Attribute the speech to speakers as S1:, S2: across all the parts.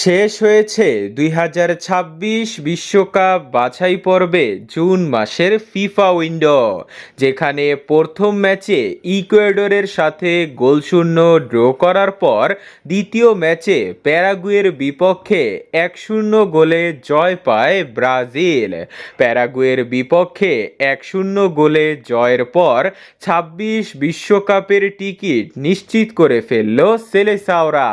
S1: শেষ হয়েছে দুই হাজার ছাব্বিশ বিশ্বকাপ বাছাই পর্বে জুন মাসের ফিফা উইন্ডো, যেখানে প্রথম ম্যাচে ইকুয়েডরের সাথে গোলশূন্য ড্র করার পর দ্বিতীয় ম্যাচে প্যারাগুয়ের বিপক্ষে এক শূন্য গোলে জয় পায় ব্রাজিল। প্যারাগুয়ের বিপক্ষে এক শূন্য গোলে জয়ের পর ছাব্বিশ বিশ্বকাপের টিকিট নিশ্চিত করে ফেলল সেলেসাওরা।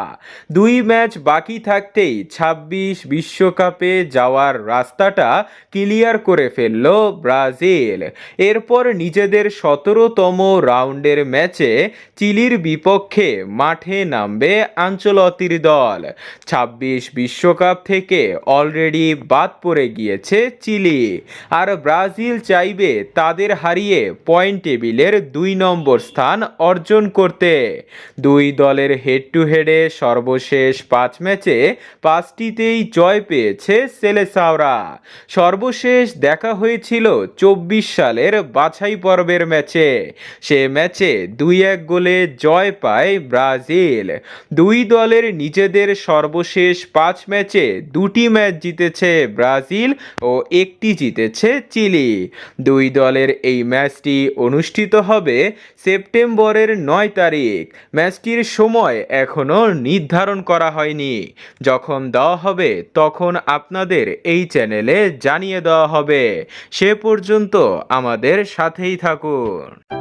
S1: দুই ম্যাচ বাকি থাকতেই ছাব্বিশ বিশ্বকাপে যাওয়ার রাস্তাটা ক্লিয়ার করে ফেলল ব্রাজিল। এরপর নিজেদের সতেরোতম রাউন্ডের ম্যাচে চিলির বিপক্ষে মাঠে নামবে আঞ্চলতির দল। ছাব্বিশ বিশ্বকাপ থেকে অলরেডি বাদ পড়ে গিয়েছে চিলি। আর ব্রাজিল চাইবে তাদের হারিয়ে পয়েন্ট টেবিলের দুই নম্বর স্থান অর্জন করতে। দুই দলের হেড টু হেডে সর্বশেষ পাঁচ ম্যাচে পাঁচটিতেই জয় পেয়েছে সেলেসাওরা। সর্বশেষ দেখা হয়েছিল চব্বিশ সালের বাছাই পর্বের ম্যাচে। সে ম্যাচে দুই এক গোলে জয় পায় ব্রাজিল। দুই দলের নিজেদের সর্বশেষ পাঁচ ম্যাচে দুটি ম্যাচ জিতেছে ব্রাজিল ও একটি জিতেছে চিলি। দুই দলের এই ম্যাচটি অনুষ্ঠিত হবে সেপ্টেম্বরের নয় তারিখ। ম্যাচটির সময় এখনও নির্ধারণ করা হয়নি। যখন দেওয়া হবে, তখন আপনাদের এই চ্যানেলে জানিয়ে দেওয়া হবে। সে পর্যন্ত আমাদের সাথেই থাকুন।